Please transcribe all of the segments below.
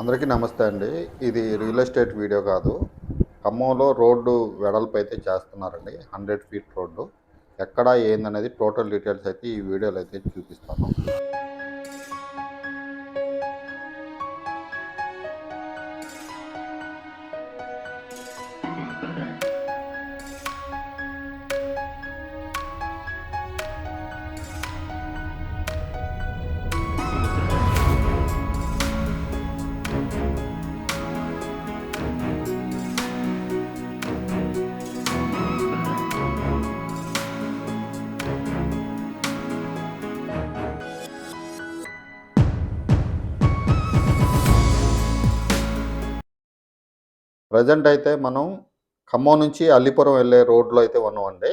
అందరికీ నమస్తే అండి. ఇది రియల్ ఎస్టేట్ వీడియో కాదు. ఖమ్మంలో రోడ్డు వెడల్పు అయితే చేస్తున్నారండి. Hundred feet road. ఎక్కడ ఏందనేది టోటల్ డీటెయిల్స్ అయితే ఈ వీడియోలో అయితే చూపిస్తాను. ప్రజెంట్ అయితే మనం ఖమ్మం నుంచి అల్లిపురం వెళ్ళే రోడ్లో అయితే ఉన్నామండి.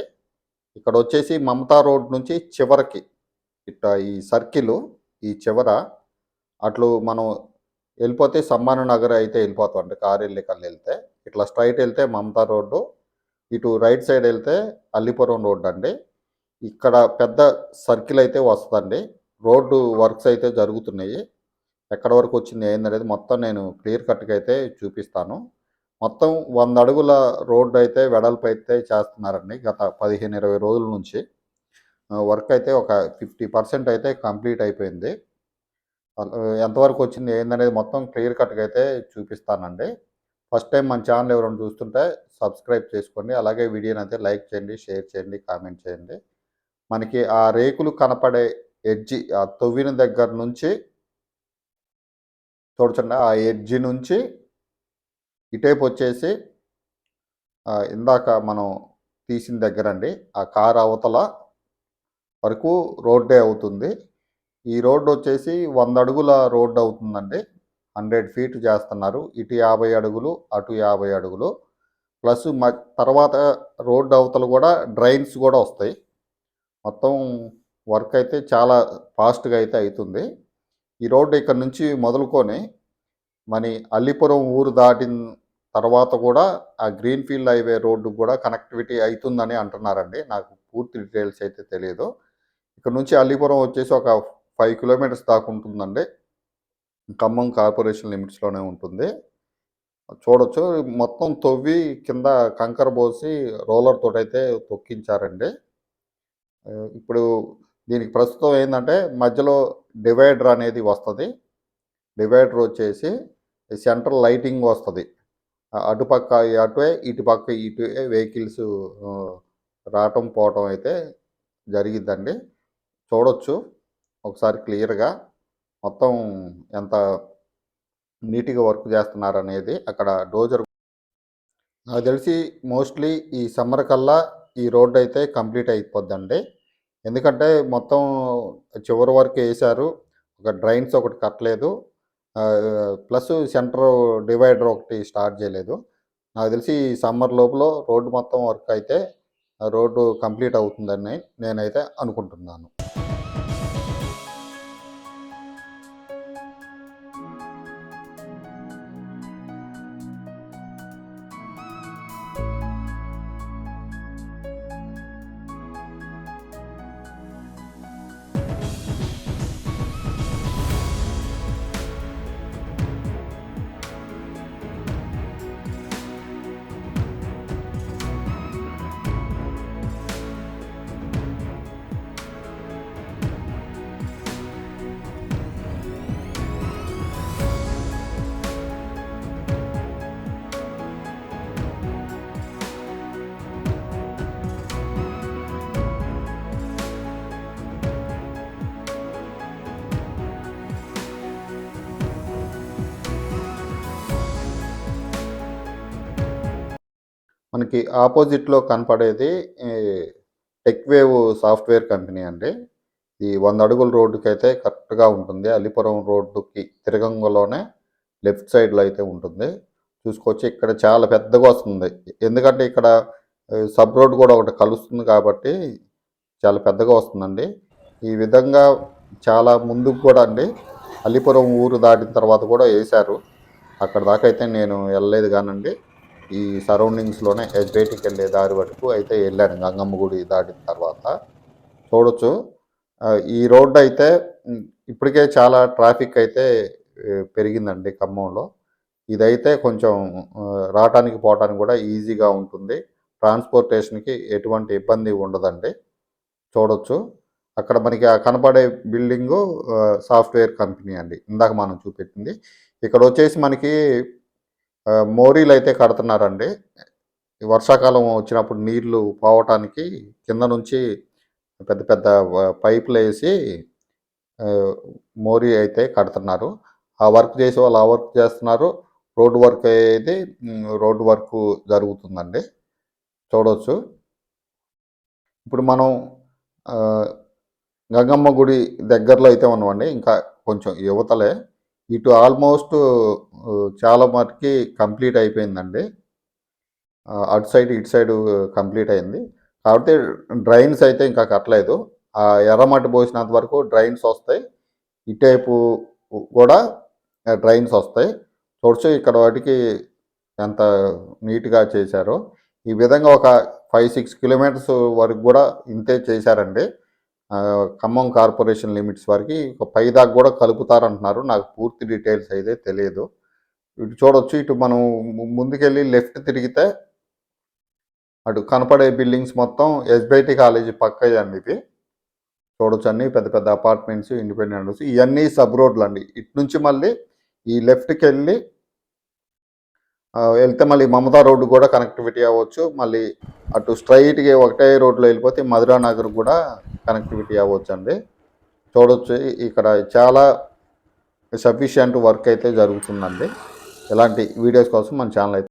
ఇక్కడ వచ్చేసి మమతా రోడ్ నుంచి చివరికి ఇట్లా ఈ సర్కిల్ ఈ చివర అట్లు మనం వెళ్ళిపోతే సమ్మాన నగర్ అయితే వెళ్ళిపోతామండి కారు వెళ్ళి కళ్ళు వెళ్తే. ఇట్లా స్ట్రైట్ వెళ్తే మమతా రోడ్డు ఇటు రైట్ సైడ్ వెళ్తే అల్లిపురం రోడ్డు అండి. ఇక్కడ పెద్ద సర్కిల్ అయితే వస్తుందండి. రోడ్డు వర్క్స్ అయితే జరుగుతున్నాయి. ఎక్కడ వరకు వచ్చింది ఏందనేది మొత్తం నేను క్లియర్ కట్గా అయితే చూపిస్తాను. మొత్తం వంద అడుగుల రోడ్డు అయితే వెడల్పు అయితే చేస్తున్నారండి. గత పదిహేను ఇరవై రోజుల నుంచి. వర్క్ అయితే ఒక ఫిఫ్టీ పర్సెంట్ అయితే కంప్లీట్ అయిపోయింది. ఎంతవరకు వచ్చింది ఏందనేది మొత్తం క్లియర్ కట్గా అయితే చూపిస్తానండి. ఫస్ట్ టైం మన ఛానల్ ఎవరైనా చూస్తుంటే సబ్స్క్రైబ్ చేసుకోండి. అలాగే వీడియోని అయితే లైక్ చేయండి షేర్ చేయండి కామెంట్ చేయండి. మనకి ఆ రేకులు కనపడే ఎడ్జి ఆ తొవ్విన దగ్గర నుంచి చూడచండి ఆ ఎడ్జి నుంచి ఇటేపు వచ్చేసి ఇందాక మనం తీసిన దగ్గర అండి ఆ కార్ అవతల వరకు రోడ్డే అవుతుంది. ఈ రోడ్డు వచ్చేసి వంద అడుగుల రోడ్డు అవుతుందండి. హండ్రెడ్ ఫీట్ చేస్తున్నారు. ఇటు యాభై అడుగులు అటు యాభై అడుగులు. ప్లస్ మ తర్వాత రోడ్డు అవతల కూడా డ్రైన్స్ కూడా వస్తాయి. మొత్తం వర్క్ అయితే చాలా ఫాస్ట్గా అయితే అవుతుంది ఈ రోడ్డు ఇక్కడ నుంచి మొదలుకొని మరి అల్లిపురం ఊరు దాటిన తర్వాత కూడా ఆ గ్రీన్ ఫీల్డ్ హైవే రోడ్డు కూడా కనెక్టివిటీ అవుతుందని అంటున్నారండి. నాకు పూర్తి డీటెయిల్స్ అయితే తెలియదు ఇక్కడ నుంచి అల్లిపురం వచ్చేసి ఒక ఫైవ్ కిలోమీటర్స్ దాకా ఉంటుందండి. ఖమ్మం కార్పొరేషన్ లిమిట్స్లోనే ఉంటుంది. చూడొచ్చు. మొత్తం తొవ్వి కింద కంకర పోసి రోలర్ తోటైతే అయితే తొక్కించారండి ఇప్పుడు దీనికి ప్రస్తుతం ఏంటంటే మధ్యలో డివైడర్ అనేది వస్తుంది. డివైడర్ వచ్చేసి సెంట్రల్ లైటింగ్ వస్తుంది. అటుపక్క అటువే ఇటుపక్క ఇటువే వెహికల్స్ రావటం పోవటం అయితే జరిగిద్దండి. చూడొచ్చు. ఒకసారి క్లియర్గా మొత్తం ఎంత నీట్గా వర్క్ చేస్తున్నారు అనేది అక్కడ డోజర్ నాకు తెలిసి మోస్ట్లీ ఈ సమ్మర్ కల్లా ఈ రోడ్డు అయితే కంప్లీట్ అయిపోద్దండి. ఎందుకంటే మొత్తం చివరి వరకు వేశారు ఒక డ్రైన్స్ ఒకటి కట్టలేదు. ప్లస్ సెంటర్ డివైడర్ ఒకటి స్టార్ట్ చేయలేదు. నాకు తెలిసి ఈ సమ్మర్ లోపల రోడ్డు మొత్తం వర్క్ అయితే రోడ్డు కంప్లీట్ అవుతుందని నేనైతే అనుకుంటున్నాను. మనకి ఆపోజిట్లో కనపడేది టెక్వేవ్ సాఫ్ట్వేర్ కంపెనీ అండి. ఈ వంద అడుగుల రోడ్డుకి అయితే కరెక్ట్గా ఉంటుంది. అలిపురం రోడ్డుకి తిరగంగలోనే లెఫ్ట్ సైడ్లో అయితే ఉంటుంది. చూసుకోవచ్చు ఇక్కడ చాలా పెద్దగా వస్తుంది. ఎందుకంటే ఇక్కడ సబ్ రోడ్ కూడా ఒకటి కలుస్తుంది కాబట్టి చాలా పెద్దగా వస్తుందండి. ఈ విధంగా చాలా ముందుకు కూడా అండి అలిపురం ఊరు దాటిన తర్వాత కూడా వేశారు. అక్కడ దాకా అయితే నేను వెళ్ళలేదు కానండి. ఈ సరౌండింగ్స్లోనే బయటికి వెళ్ళే దారి వరకు అయితే వెళ్ళాను గంగమ్మ గుడి దాటిన తర్వాత. చూడొచ్చు. ఈ రోడ్డు అయితే ఇప్పటికే చాలా ట్రాఫిక్ అయితే పెరిగిందండి ఖమ్మంలో. ఇదైతే కొంచెం రావటానికి పోవటానికి కూడా ఈజీగా ఉంటుంది. ట్రాన్స్పోర్టేషన్కి ఎటువంటి ఇబ్బంది ఉండదండి. చూడొచ్చు. అక్కడ మనకి ఆ కనపడే బిల్డింగు సాఫ్ట్వేర్ కంపెనీ అండి. ఇందాక మనం చూపెట్టింది. ఇక్కడ వచ్చేసి మనకి మోరీలు అయితే కడుతున్నారండి. వర్షాకాలం వచ్చినప్పుడు నీళ్ళు పోవటానికి కింద నుంచి పెద్ద పెద్ద పైపులు వేసి మోరీ అయితే కడుతున్నారు. ఆ వర్క్ చేసే వాళ్ళు ఆ వర్క్ చేస్తున్నారు. రోడ్డు వర్క్ అయితే రోడ్డు వర్క్ జరుగుతుందండి. చూడవచ్చు ఇప్పుడు మనం గంగమ్మ గుడి దగ్గరలో అయితే ఉన్నామండి. ఇంకా కొంచెం యువతలే. ఇటు ఆల్మోస్ట్ చాలా మటుకి కంప్లీట్ అయిపోయిందండి. అటు సైడ్ ఇటు సైడ్ కంప్లీట్ అయింది. కాబట్టి డ్రైన్స్ అయితే ఇంకా కట్టలేదు. ఆ ఎర్రమట్టి పోసినంత వరకు డ్రైన్స్ వస్తాయి. ఇటువైపు కూడా డ్రైన్స్ వస్తాయి. చూడచ్చు ఇక్కడ వాటికి ఎంత నీట్గా చేశారో. ఈ విధంగా ఒక ఫైవ్ సిక్స్ కిలోమీటర్స్ వరకు కూడా ఇంతే చేశారండి. ఖమ్మం కార్పొరేషన్ లిమిట్స్ వరకు ఒక పై దాకా కూడా కలుపుతారంటున్నారు. నాకు పూర్తి డీటెయిల్స్ అయితే తెలియదు. ఇటు చూడొచ్చు ఇటు మనం ముందుకెళ్ళి లెఫ్ట్ తిరిగితే అటు కనపడే బిల్డింగ్స్ మొత్తం ఎస్బిఐటి కాలేజీ పక్క అండి ఇది. చూడొచ్చు అన్ని పెద్ద పెద్ద అపార్ట్మెంట్స్ ఇండిపెండెంట్ హౌస్ ఇవన్నీ సబ్ రోడ్లు అండి. ఇటు నుంచి మళ్ళీ ఈ లెఫ్ట్కి వెళ్ళి వెళ్తే మళ్ళీ మమతా రోడ్డు కూడా కనెక్టివిటీ అవ్వచ్చు. మళ్ళీ అటు స్ట్రైట్గా ఒకటే రోడ్లో వెళ్ళిపోతే మధురా నగర్ కూడా కనెక్టివిటీ అవ్వచ్చు అండి. చూడొచ్చు ఇక్కడ చాలా సఫిషియంట్ వర్క్ అయితే జరుగుతుందండి. ఇలాంటి వీడియోస్ కోసం మన ఛానల్ అయితే